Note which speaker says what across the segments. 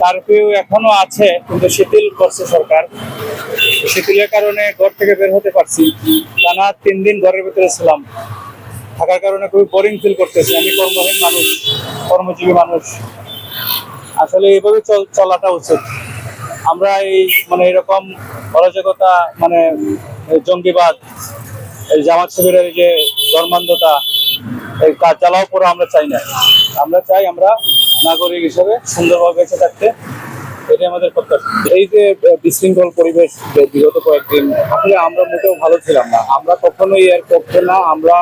Speaker 1: Curfew এখনও আছে, কিন্তু শিথিল করছে সরকার। শিথিলের কারণে ঘর থেকে বের হতে পারছি। টানা তিন দিন ঘরের ভিতরে ছিলাম। থাকার কারণে খুবই বোরিং ফিল করতেছি। আমি কর্মহীন মানুষ, কর্মজীবী মানুষ। আসলে এইভাবে চলাটা উচিত। আমরা এই মানে এরকম অরাজকতা মানে জঙ্গিবাদ, এই জামাত শিবিরের যে ধর্মান্ধতা, এই কাজ চালাও পুরো আমরা চাই না। আমরা চাই আমরা নাগরিক হিসেবে সুন্দরভাবে বেঁচে থাকতে এটাই আমাদের প্রত্যাশা। এই যে বিশৃঙ্খল পরিবেশ বিগত কয়েকদিন, আসলে আমরা মোটেও ভালো ছিলাম না। আমরা কখনোই এর পক্ষে না, আমরা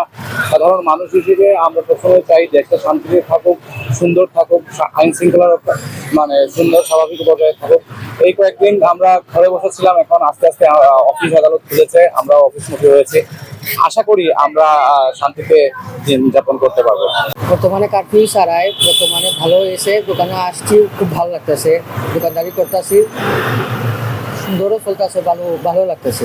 Speaker 1: সাধারণ মানুষ হিসেবে আমরা প্রথমে চাই দেশটা শান্তিতে থাকুক, সুন্দর থাকুক আইন শৃঙ্খলার মানে সুন্দর, স্বাভাবিক বজায় থাকুক। এই কয়েকদিন আমরা ঘরে বসেছিলাম এখন আস্তে আস্তে অফিস আদালত খুলেছে আমরা অফিসমুখী হয়েছি। আশা করি আমরা শান্তিতে দিন যাপন করতে পারব।
Speaker 2: বর্তমানে কারফিউ সারায় বর্তমানে ভালো এসে দোকানে আসছি খুব ভালো লাগতেছে দোকানদারি করতেছি সুন্দরও চলতেছে ভালো ভালো লাগতেছে।